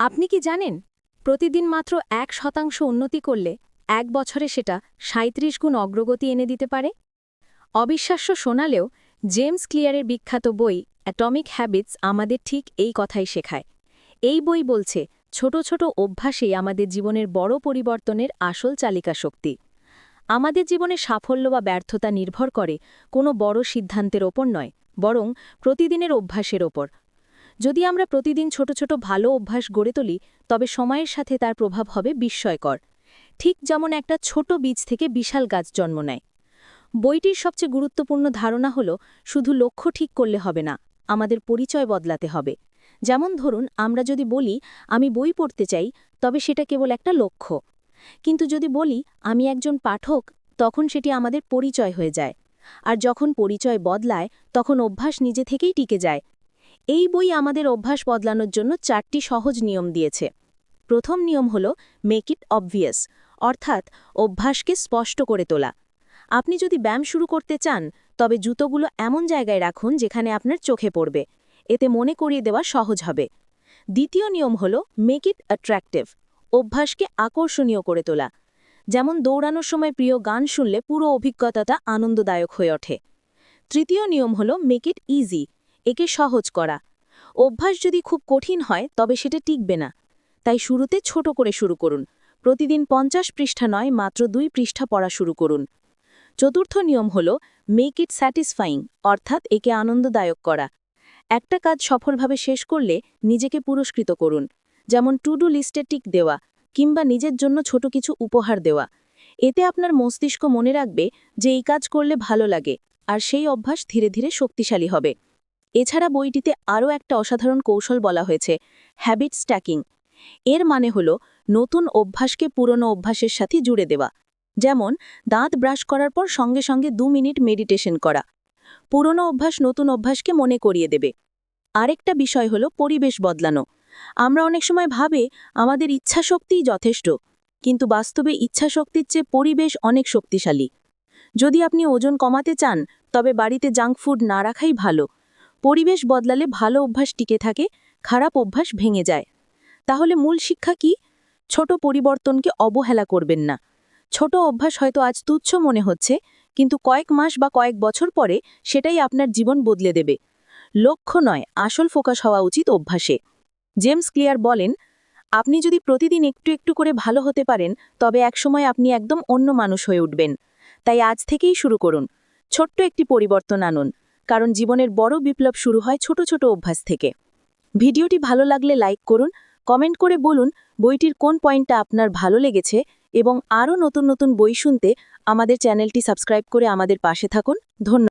আপনি কি জানেন, প্রতিদিন মাত্র এক শতাংশ উন্নতি করলে এক বছরে সেটা সাঁত্রিশ গুণ অগ্রগতি এনে দিতে পারে? অবিশ্বাস্য শোনালেও জেমস ক্লিয়ারের বিখ্যাত বই অ্যাটমিক হ্যাবিটস আমাদের ঠিক এই কথাই শেখায়। এই বই বলছে, ছোট ছোট অভ্যাসেই আমাদের জীবনের বড় পরিবর্তনের আসল চালিকা শক্তি। আমাদের জীবনে সাফল্য বা ব্যর্থতা নির্ভর করে কোনো বড় সিদ্ধান্তের ওপর নয়, বরং প্রতিদিনের অভ্যাসের ওপর। যদি আমরা প্রতিদিন ছোট ছোট ভালো অভ্যাস গড়ে তুলি, তবে সময়ের সাথে তার প্রভাব হবে বিস্ময়কর। ঠিক যেমন একটা ছোট বীজ থেকে বিশাল গাছ জন্ম নেয়। বইটির সবচেয়ে গুরুত্বপূর্ণ ধারণা হল, শুধু লক্ষ্য ঠিক করলে হবে না, আমাদের পরিচয় বদলাতে হবে। যেমন ধরুন, আমরা যদি বলি, আমি বই পড়তে চাই তবে সেটা কেবল একটা লক্ষ্য। কিন্তু যদি বলি, আমি একজন পাঠক তখন সেটি আমাদের পরিচয় হয়ে যায়। আর যখন পরিচয় বদলায়, তখন অভ্যাস নিজে থেকেই টিকে যায়। এই বই আমাদের অভ্যাস বদলানোর জন্য চারটি সহজ নিয়ম দিয়েছে। প্রথম নিয়ম হল মেক ইট অবভিয়াস অর্থাৎ অভ্যাসকে স্পষ্ট করে তোলা। আপনি যদি ব্যায়াম শুরু করতে চান, তবে জুতোগুলো এমন জায়গায় রাখুন যেখানে আপনার চোখে পড়বে। এতে মনে করিয়ে দেওয়া সহজ হবে। দ্বিতীয় নিয়ম হল মেক ইট অ্যাট্রাক্টিভ অভ্যাসকে আকর্ষণীয় করে তোলা। যেমন দৌড়ানোর সময় প্রিয় গান শুনলে পুরো অভিজ্ঞতাটা আনন্দদায়ক হয়ে ওঠে। তৃতীয় নিয়ম হল মেক ইট ইজি একে সহজ করা। অভ্যাস যদি খুব কঠিন হয়, তবে সেটা টিকবে না। তাই শুরুতে ছোট করে শুরু করুন। প্রতিদিন পঞ্চাশ পৃষ্ঠা নয়, মাত্র দুই পৃষ্ঠা পড়া শুরু করুন। চতুর্থ নিয়ম হল মেক ইট স্যাটিসফাইং অর্থাৎ একে আনন্দদায়ক করা। একটা কাজ সফলভাবে শেষ করলে নিজেকে পুরস্কৃত করুন। যেমন টু ডু লিস্টে টিক দেওয়া, কিংবা নিজের জন্য ছোট কিছু উপহার দেওয়া। এতে আপনার মস্তিষ্ক মনে রাখবে যে এই কাজ করলে ভালো লাগে, আর সেই অভ্যাস ধীরে ধীরে শক্তিশালী হবে। এছাড়া বইটিতে আরও একটা অসাধারণ কৌশল বলা হয়েছে হ্যাবিট স্ট্যাকিং এর মানে হল নতুন অভ্যাসকে পুরনো অভ্যাসের সাথে জুড়ে দেওয়া। যেমন, দাঁত ব্রাশ করার পর সঙ্গে সঙ্গে দু মিনিট মেডিটেশন করা। পুরনো অভ্যাস নতুন অভ্যাসকে মনে করিয়ে দেবে। আরেকটা বিষয় হল পরিবেশ বদলানো। আমরা অনেক সময় ভাবে, আমাদের ইচ্ছাশক্তিই যথেষ্ট। কিন্তু বাস্তবে ইচ্ছাশক্তির চেয়ে পরিবেশ অনেক শক্তিশালী। যদি আপনি ওজন কমাতে চান, তবে বাড়িতে জাঙ্ক ফুড না রাখাই ভালো। পরিবেশ বদলালে ভালো অভ্যাস টিকে থাকে, খারাপ অভ্যাস ভেঙে যায়। তাহলে মূল শিক্ষা কি? ছোট পরিবর্তনকে অবহেলা করবেন না। ছোট অভ্যাস হয়তো আজ তুচ্ছ মনে হচ্ছে, কিন্তু কয়েক মাস বা কয়েক বছর পরে সেটাই আপনার জীবন বদলে দেবে। লক্ষ্য নয়, আসল ফোকাস হওয়া উচিত অভ্যাসে। জেমস ক্লিয়ার বলেন, আপনি যদি প্রতিদিন একটু একটু করে ভালো হতে পারেন, তবে একসময় আপনি একদম অন্য মানুষ হয়ে উঠবেন। তাই আজ থেকেই শুরু করুন। ছোট্ট একটি পরিবর্তন আনুন। কারণ জীবনের বড় বিপ্লব শুরু হয় ছোট ছোট অভ্যাস থেকে। ভিডিওটি ভালো লাগলে লাইক করুন, কমেন্ট করে বলুন বইটির কোন পয়েন্টটা আপনার ভালো লেগেছে এবং আরও নতুন নতুন বই শুনতে আমাদের চ্যানেলটি সাবস্ক্রাইব করে আমাদের পাশে থাকুন। ধন্যবাদ।